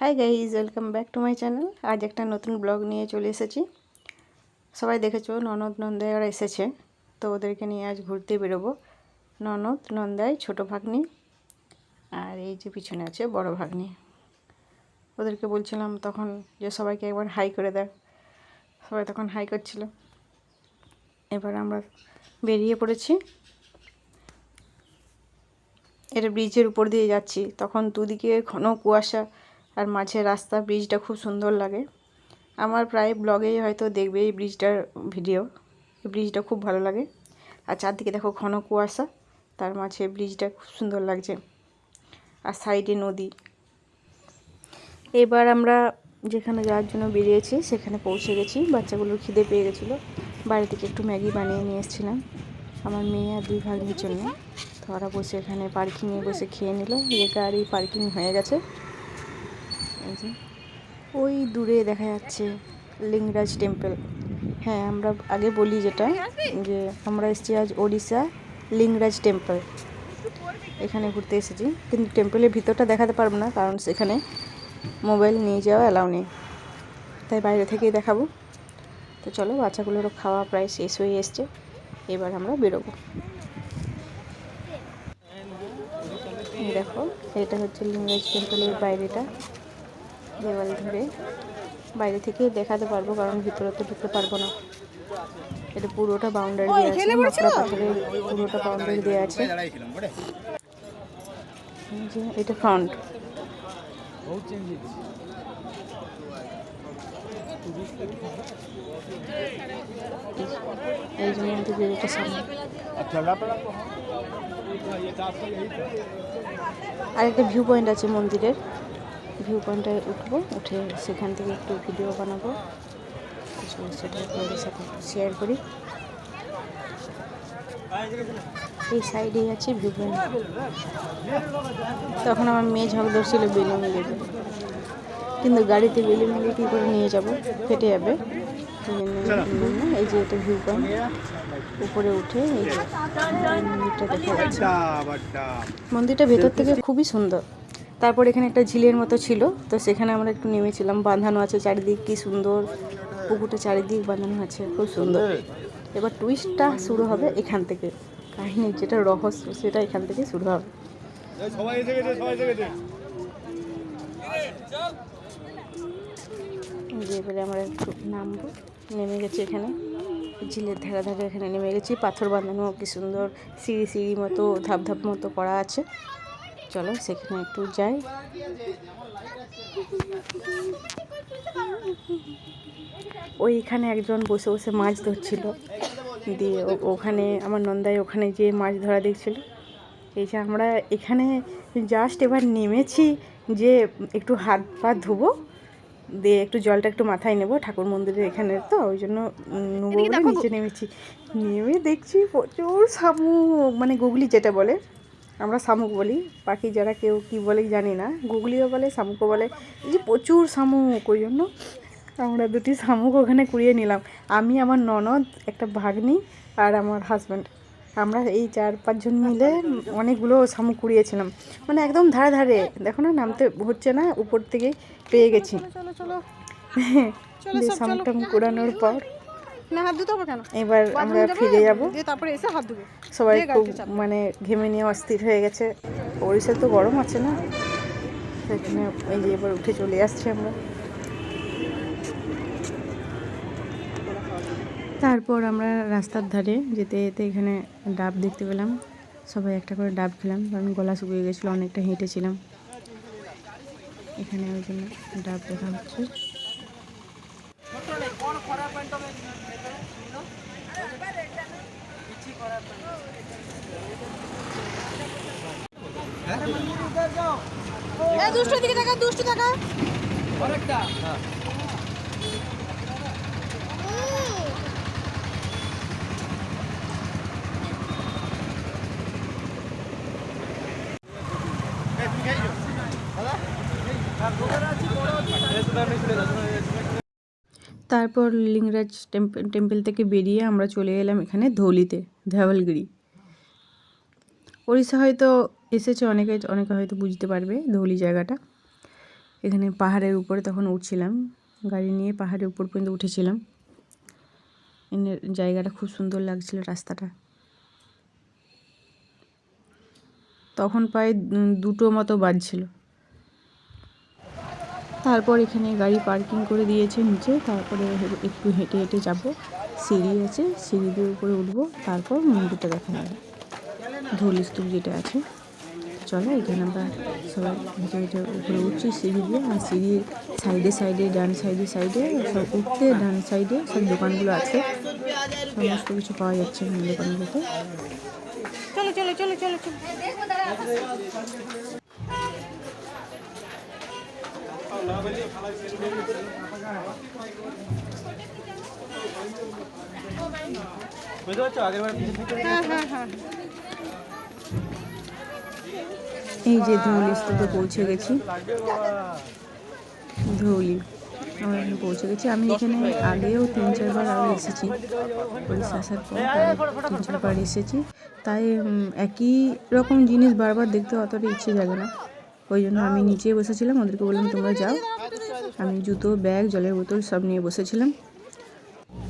Hi guys welcome back to my channel আজ একটা নতুন ব্লগ নিয়ে চলে এসেছি। সবাই দেখেছ ননদ নন্দাইরা এসেছে। তো ওদেরকে নিয়ে আজ ঘুরতে বেরোবো। ননদ নন্দায় ছোট ভাগ্নি, আর এই যে পিছনে আছে বড় ভাগ্নি। ওদেরকে বলছিলাম তখন যে সবাইকে একবার হাই করে দেয় সবাই তখন হাই করছিল। এবার আমরা বেরিয়ে পড়েছি। এটা ব্রিজের উপর দিয়ে যাচ্ছি। তখন দুদিকে ঘন কুয়াশা। আর মাঝে রাস্তা ব্রিজটা খুব সুন্দর লাগে। আমার প্রায় ব্লগেই হয়তো দেখবে এই ব্রিজটার ভিডিও এই ব্রিজটা খুব ভালো লাগে। আর চারদিকে দেখো ঘন কুয়াশা, তার মাঝে ব্রিজটা খুব সুন্দর লাগছে। আর সাইডে নদী। এবার আমরা যেখানে যাওয়ার জন্য বেরিয়েছি, সেখানে পৌঁছে গেছি। বাচ্চাগুলোর খিদে পেয়ে গেছিল। বাড়ি থেকে একটু ম্যাগি বানিয়ে নিয়ে এসেছিলাম। আমার মেয়ে আর দুই ভাগ্নির জন্য। তো ওরা বসে এখানে পার্কিংয়ে বসে খেয়ে নিল। যে গাড়ি পার্কিং হয়ে গেছে। এই যে। ওই দূরে দেখা যাচ্ছে লিঙ্গরাজ টেম্পল। হ্যাঁ আমরা আগে বলি যেটা যে আমরা এসেছি আজ ওড়িশা লিঙ্গরাজ টেম্পল। এখানে ঘুরতে এসেছি। কিন্তু টেম্পলের ভিতরটা দেখাতে পারব না কারণ সেখানে মোবাইল নিয়ে যাওয়া অ্যালাউ নেই। তাই বাইরে থেকেই দেখাবো। তো চলো বাচ্চাগুলোরও খাওয়া প্রায় শেষ হয়ে এসছে। এবার আমরা বেরোবো। দেখো এটা হচ্ছে লিঙ্গরাজ টেম্পলের বাইরেটা। দেওয়াল ধরে বাইরে থেকে দেখাতে পারব কারণ ভিতরে তো ঢুকতে পারব না। এটা পুরোটা বাউন্ডারি দেওয়া আছে মাকড়া পাথরের পুরোটা বাউন্ডারি দেওয়া আছে। এটা ফ্রন্ট এই সামনে আর একটা ভিউ পয়েন্ট আছে মন্দিরের। ভিউ পয়েন্টে উঠবো, উঠে সেখান থেকে একটু ভিডিও বানাবো। সেটা আপনাদের সাথে শেয়ার করি। এই সাইডেই আছে ভিউ পয়েন্ট। তখন আমার মেয়ে ঝক ধরছিল, বেলুন লেগে কিন্তু গাড়িতে বেলুন লেগে কী করে নিয়ে যাব? ফেটে যাবে। এই যে এটা ভিউ পয়েন্ট। উপরে উঠে এই মন্দিরটা দেখা যাচ্ছে। মন্দিরটা ভেতর থেকে খুবই সুন্দর। তারপর এখানে একটা ঝিলের মতো ছিল, তো সেখানে আমরা একটু নেমেছিলাম। বাঁধানো আছে চারিদিক, কি সুন্দর। পুকুরটা চারিদিক বাঁধানো আছে, খুব সুন্দর। এবার টুইস্টটা শুরু হবে এখান থেকে। কাহিনী যেটা রহস্য, সেটা এখান থেকে শুরু হবে। এবারে আমরা একটু নামবো। নেমে গেছি এখানে। ঝিলের ধারে ধারে এখানে নেমে গেছি। পাথর বাঁধানো, কি সুন্দর, সিঁড়ি সিঁড়ি মতো ধাপ ধাপ মতো করা আছে। চলো সেখানে একটু যাই। ওইখানে একজন বসে বসে মাছ ধরছিল। দিয়ে ওখানে আমার নন্দাই ওখানে গিয়ে মাছ ধরা দেখছিল। এই যে আমরা এখানে জাস্ট এবার নেমেছি যে একটু হাত পা ধুবো দিয়ে একটু জলটা একটু মাথায় নেব ঠাকুর মন্দিরের এখানে তো ওই জন্য নেব বলে নিচে নেমেছি। নেমে দেখছি প্রচুর শামুক মানে গুগলি যেটা বলে আমরা শামুক বলি। পাখি যারা কেউ কি বলে জানি না। গুগলিও বলে শামুকও বলে। এই যে প্রচুর শামুক ওই জন্য আমরা দুটি শামুক ওখানে কুড়িয়ে নিলাম। আমি আমার ননদ একটা ভাগ্নি আর আমার হাজব্যান্ড আমরা এই চার পাঁচজন মিলে অনেকগুলো শামুক কুড়িয়েছিলাম। মানে একদম ধারে ধারে। দেখো না নামতে হচ্ছে না উপর থেকে পেয়ে গেছি। শামুক টামুক কুড়ানোর পর না হাত ধুতে হবে কেন? এবার আমরা ফিরে যাব। দিয়ে তারপরে এসে হাত ধুবে। সবাই খুব মানে ঘেমে নিয়ে অস্থির হয়ে গেছে। ওড়িশায় তো গরম আছে না? সেখানে এই যে এবার উঠে চলে আসছি আমরা। তারপর আমরা রাস্তার ধারে যেতে যেতে এখানে ডাব দেখতে পেলাম। সবাই একটা করে ডাব খেলাম কারণ গলা শুকিয়ে গেছিল অনেকটা হেঁটেছিলাম। এখানে ওই জন্য ডাব দেখা হচ্ছে। এ দুষ্টু দিকে টাকা দুষ্টু টাকা তারপর লিঙ্গরাজ টেম্পল টেম্পল থেকে বেরিয়ে আমরা চলে এলাম এখানে ধৌলিতে ধেওয়ালগিরি। ওড়িশা হয়তো এসেছে অনেকে অনেকে হয়তো বুঝতে পারবে ধৌলি জায়গাটা। এখানে পাহাড়ের উপরে তখন উঠছিলাম, গাড়ি নিয়ে পাহাড়ের উপর পর্যন্ত উঠেছিলাম। জায়গাটা খুব সুন্দর লাগছিল রাস্তাটা। তখন প্রায় দুটো মতো বাজছিল। তারপর এখানে গাড়ি পার্কিং করে দিয়েছে নিচে, তারপরে একটু হেঁটে হেঁটে যাব। সিঁড়ি আছে, সিঁড়ি দিয়ে উপরে উঠবো, তারপর মন্দিরটা দেখা যাবে ধুল স্তূপ যেটা আছে চলো এখানে আমরা সবাই হেঁটে হেঁটে উপরে উঠছি সিঁড়ি দিয়ে আর সিঁড়ির সাইডে সাইডে ডান সাইডে সাইডে সব উঠতে ডান সাইডে সব দোকানগুলো আছে সমস্ত কিছু পাওয়া যাচ্ছে এই দোকানগুলোতে চলো চলো চলো চলো চলো হ্যাঁ হ্যাঁ হ্যাঁ এই যে ধৌলি স্তূপে পৌঁছে গেছি। ধৌলি আমরা এখানে পৌঁছে গেছি। আমি এখানে আগেও তিন চারবার আগে এসেছি। আসার পর তিন চারবার এসেছি। তাই একই রকম জিনিস বারবার দেখতে অতটা ইচ্ছে জাগে না। ওই জন্য আমি নিচে বসেছিলাম। ওদেরকে বললাম, তোমরা যাও। আমি জুতো, ব্যাগ, জলের বোতল সব নিয়ে বসেছিলাম।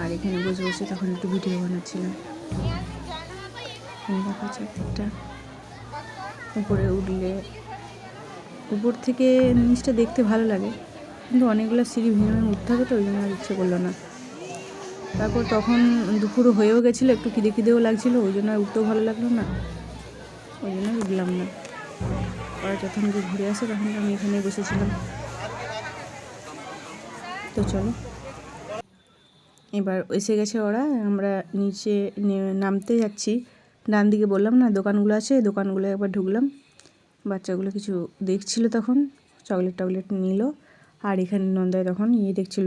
আর এখানে বসে বসে তখন একটু ভিডিও বানাচ্ছিলাম। দেখা যাচ্ছে একটা উপরে উঠলে, উপর থেকে জিনিসটা দেখতে ভালো লাগে। কিন্তু অনেকগুলো সিঁড়ি ভেঙে ভেঙে উঠতে হবে তো, ওই জন্য আর ইচ্ছে করল না। তারপর তখন দুপুর হয়েও গেছিল, একটু খিদে খিদেও লাগছিল, ওই জন্য উঠতেও ভালো লাগল না। ওই জন্য উঠলাম না। ওরা যখন যে ঘুরে আসে, তখন আমি এখানে বসেছিলাম। তো চলো। এবার এসে গেছে ওরা, আমরা নিচে নামতে যাচ্ছি। ডান দিকে বললাম, না, দোকানগুলো আছে। দোকানগুলো একবার ঢুকলাম। বাচ্চাগুলো কিছু দেখছিল তখন, চকলেট টকলেট নিল। আর এখানে নন্দায় তখন ইয়ে দেখছিল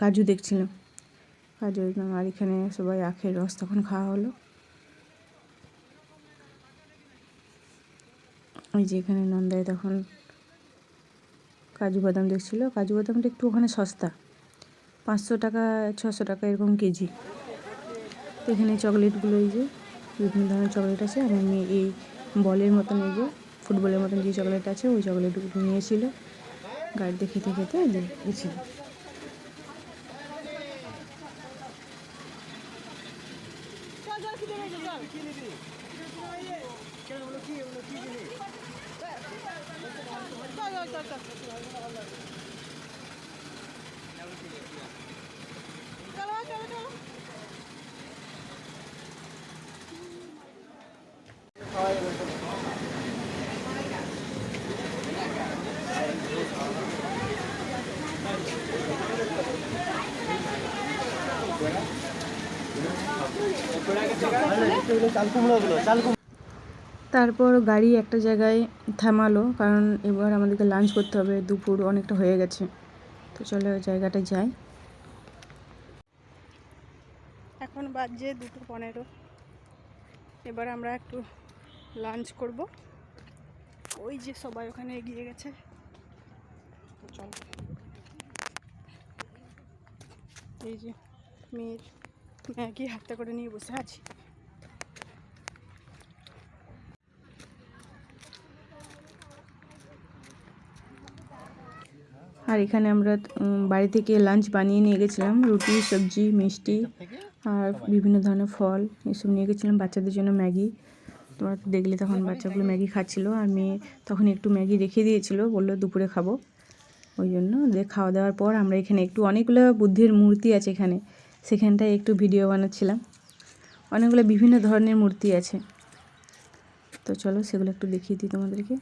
কাজু দেখছিল। কাজু আর এখানে সবাই আখের রস তখন খাওয়া হলো। ওই যে এখানে নন্দায় তখন কাজু বাদাম দেখছিল। কাজু বাদামটা একটু ওখানে সস্তা। পাঁচশো টাকা, ছশো টাকা এরকম কেজি। এখানে চকলেটগুলো এই যে বিভিন্ন ধরনের চকলেট আছে। আর আমি এই বলের মতন এই যে, ফুটবলের মতন যে চকলেট আছে, ওই চকলেটগুলো নিয়েছিল। গাড়িতে খেতে খেতে গেছিল চলো চলো চলো। তারপর গাড়ি একটা জায়গায় থামালো, কারণ এবার আমাদেরকে লাঞ্চ করতে হবে। দুপুর অনেকটা হয়ে গেছে। তো চলো ওই জায়গাটায় যাই। এখন বাজে দুটো পনেরো। এবার আমরা একটু লাঞ্চ করব। ওই যে সবাই ওখানে এগিয়ে গেছে। চলো। এই যে মেয়ের ম্যাগি হাতটা করে নিয়ে বসে আছি। আর এখানে আমরা বাড়ি থেকে লাঞ্চ বানিয়ে নিয়ে গেছিলাম। রুটি সবজি মিষ্টি আর বিভিন্ন ধরনের ফল এসব নিয়ে গেছিলাম বাচ্চাদের জন্য ম্যাগি। তোমরা তো দেখলে তখন বাচ্চাগুলো ম্যাগি খাচ্ছিলো, আর মেয়ে তখন একটু ম্যাগি রেখে দিয়েছিল, বলল দুপুরে খাব। ওই জন্য দিয়ে খাওয়া দাওয়ার পর আমরা এখানে একটু অনেকগুলো বুদ্ধির মূর্তি আছে এখানে, সেখানটায় একটু ভিডিও বানাচ্ছিলাম। অনেকগুলো বিভিন্ন ধরনের মূর্তি আছে। তো চলো সেগুলো একটু দেখিয়ে দিই তোমাদেরকে।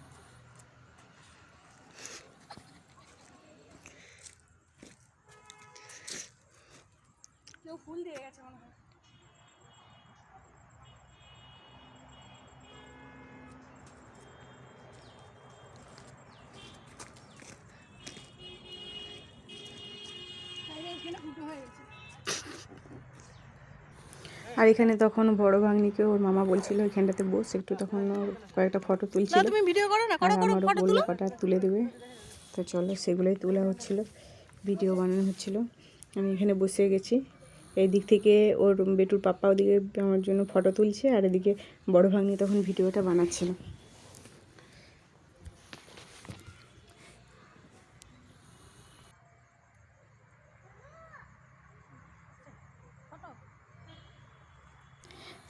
আর এখানে তখন বড় ভাগ্নিকে ওর মামা বলছিল এখানটাতে বস একটু তখন ওর কয়েকটা ফটো তুলছিল। তুমি ভিডিও করো না আর আমারও বলল কটা তুলে দেবে। তো চলো সেগুলোই তোলা হচ্ছিল ভিডিও বানানো হচ্ছিল। আমি এখানে বসে গেছি। এই দিক থেকে ওর বেটুর পাপ্পা ওদিকে আমার জন্য ফটো তুলছে আর এদিকে বড় ভাগ্নি তখন ভিডিওটা বানাচ্ছিল।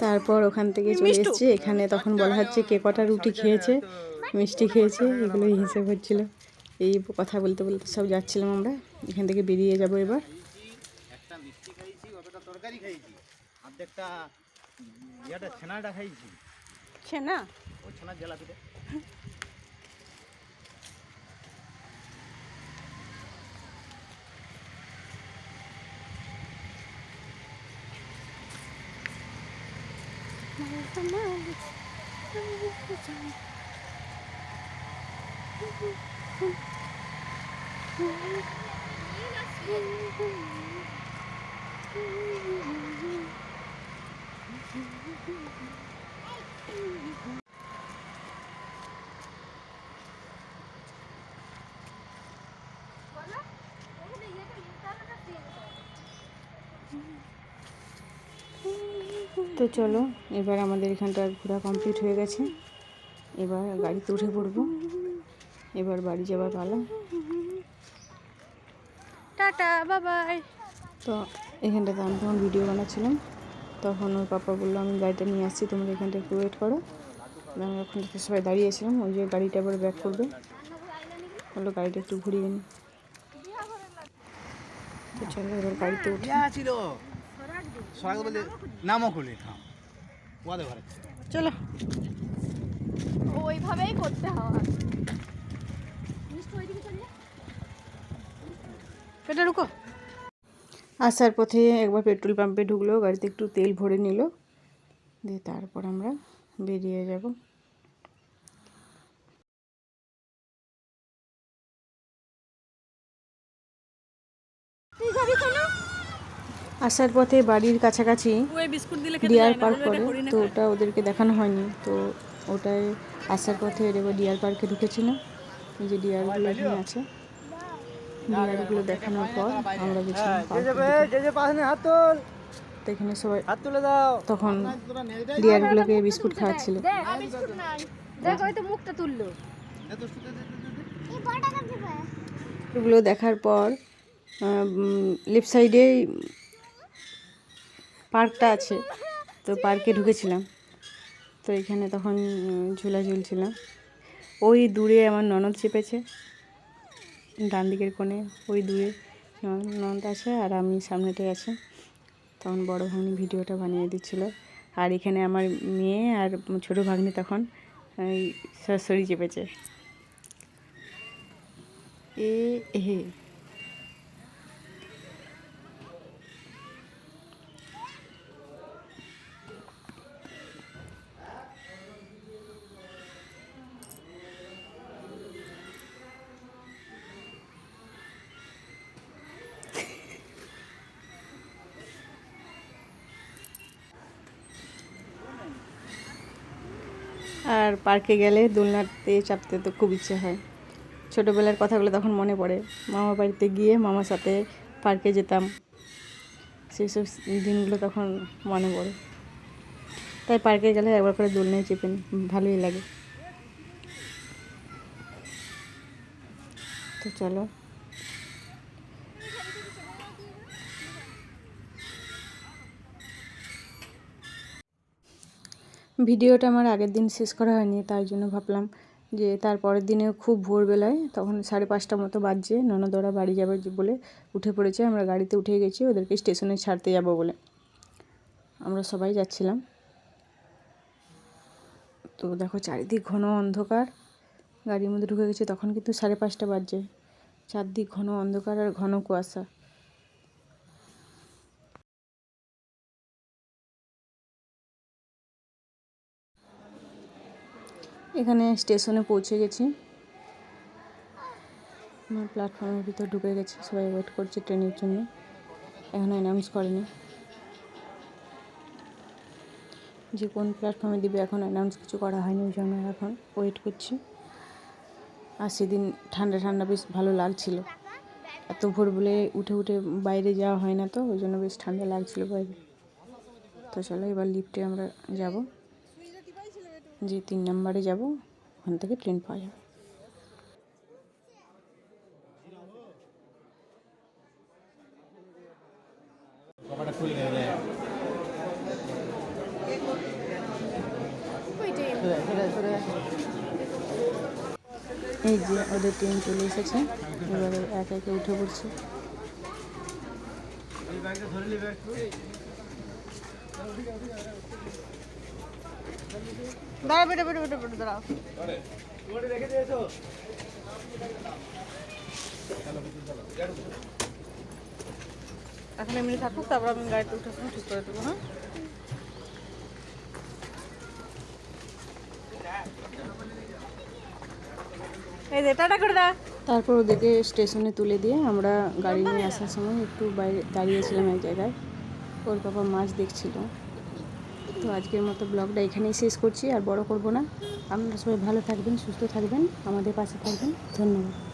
তারপর ওখান থেকে চলে? এসেছি। এখানে তখন বলা হচ্ছে কে কটা রুটি খেয়েছে মিষ্টি খেয়েছে এগুলো হিসেব হচ্ছিল। এই কথা বলতে বলতে সব যাচ্ছিলাম আমরা। এখান থেকে বেরিয়ে যাব এবার। একটা ওই ছানার তো চলো এবার আমাদের এখানটা ঘোরা কমপ্লিট হয়ে গেছে। এবার গাড়িতে উঠে পড়ব। এবার বাড়ি যাবার পালা। টাটা বাবাই। তো এখানটাতে আমি তখন ভিডিও বানাচ্ছিলাম। তখন ওর পাপা বলল আমি গাড়িটা নিয়ে আসছি তোমরা এখানটা একটু ওয়েট করো। আমি ওখান থেকে সবাই দাঁড়িয়েছিলাম। ওই যে গাড়িটা আবার ব্যাক করবে। বলল গাড়িটা একটু ঘুরিয়ে নি। তো চলো এবার গাড়িতে উঠে। ইয়া বলে নামও খুলে থাম ওয়াদে ঘরে। চলো। ওইভাবেই করতে হয়। এটা রুকো আসার পথে একবার পেট্রোল পাম্পে ঢুকলো গাড়িতে একটু তেল ভরে নিল। দিয়ে তারপর আমরা বেরিয়ে যাব। আসার পথে বাড়ির কাছাকাছি ওই বিস্কুট দিলে খেতে ডিয়ার পার্ক করে তো ওটা ওদেরকে দেখানো হয়নি। তো ওটাই আসার পথে এবার ডিয়ার পার্কে ঢুকেছিলাম এই যে ডিয়ারগুলো এখানে আছে। ডিয়ারগুলো দেখানোর পর আমরা গেছিলাম পার্কের দিকে। যে যে পাশে হাত তোল। তো এখানে সবাই হাত দাও। তখন ডিয়ারগুলোকে বিস্কুট খাওয়াচ্ছিল। মুখটা তুললো। এগুলো দেখার পর লেফট সাইডে পার্কটা আছে, তো পার্কে ঢুকেছিলাম। তো এখানে তখন ঝুলা ঝুলছিলাম ওই দূরে আমার ননদ চেপেছে ডান দিকের কোণে, ওই দূরে ননদ আছে আর আমি সামনেটাই আছে। তখন বড় ভাগ্নি ভিডিওটা বানিয়ে দিচ্ছিল। আর এখানে আমার মেয়ে আর ছোটো ভাগ্নি তখন, এই সরাসরি চেপেছে। এ, হে। পার্কে গেলে দোলনাতে চাপতে তো খুব ইচ্ছে হয়। ছোটোবেলার কথাগুলো তখন মনে পড়ে। মামা বাড়িতে গিয়ে মামার সাথে পার্কে যেতাম। সেসব দিনগুলো তখন মনে পড়ে। তাই পার্কে গেলে একবার করে দোলনায় চেপে নিই, ভালোই লাগে। তো চলো। ভিডিওটা আমার আগের দিন শেষ করা হয়নি তার জন্য ভাবলাম যে তার পরের দিনে খুব ভোরবেলায় তখন সাড়ে পাঁচটা মতো বাজছে, ননদরা বাড়ি যাবে বলে উঠে পড়েছে, আমরা গাড়িতে উঠে গেছি, ওদেরকে স্টেশনে ছাড়তে যাব বলে। আমরা সবাই যাচ্ছিলাম। তো দেখো চারিদিক ঘন অন্ধকার, গাড়ির মধ্যে ঢুকে গেছি, তখন কিন্তু সাড়ে পাঁচটা বাজছে। চারদিক ঘন অন্ধকার আর ঘন কুয়াশা। এখানে স্টেশনে পৌঁছে গেছি। আমার প্ল্যাটফর্মের ভিতর ঢুকে গেছি। সবাই ওয়েট করছে ট্রেনের জন্য। এখনও অ্যানাউন্স করেনি। যে কোন প্ল্যাটফর্মে দিবে এখন অ্যানাউন্স কিছু করা হয়নি, ওই জন্য এখন ওয়েট করছি। আর সেদিন ঠান্ডা ঠান্ডা বেশ ভালো লাগছিল। এত ভোর বলে উঠে উঠে বাইরে যাওয়া হয় না তো, ওই জন্য বেশ ঠান্ডা লাগছিল বাইরে। তো চলো এবার লিফটে আমরা যাব। যে তিন নম্বরে যাব, ওখান থেকে ট্রেন পাওয়া যাবে। এই যে ওদের ট্রেন চলে এসেছে, এবারে একে একে উঠে পড়ছে। দাঁড়া, বেটা বেটা বেটা বেটা দাঁড়াও এখন এমনি থাকুক তারপর আমি গাড়িতে সময় ঠিক করে দেবো হ্যাঁ? করে দা। তারপর ওদেরকে স্টেশনে তুলে দিয়ে আমরা গাড়ি নিয়ে আসার সময় একটু বাইরে দাঁড়িয়েছিলাম এক জায়গায়। ওর বাবা মাছ দেখছিল। তো আজকের মতো ব্লগটা এখানেই শেষ করছি, আর বড় করব না। আপনারা সবাই ভালো থাকবেন, সুস্থ থাকবেন, আমাদের পাশে থাকবেন। ধন্যবাদ।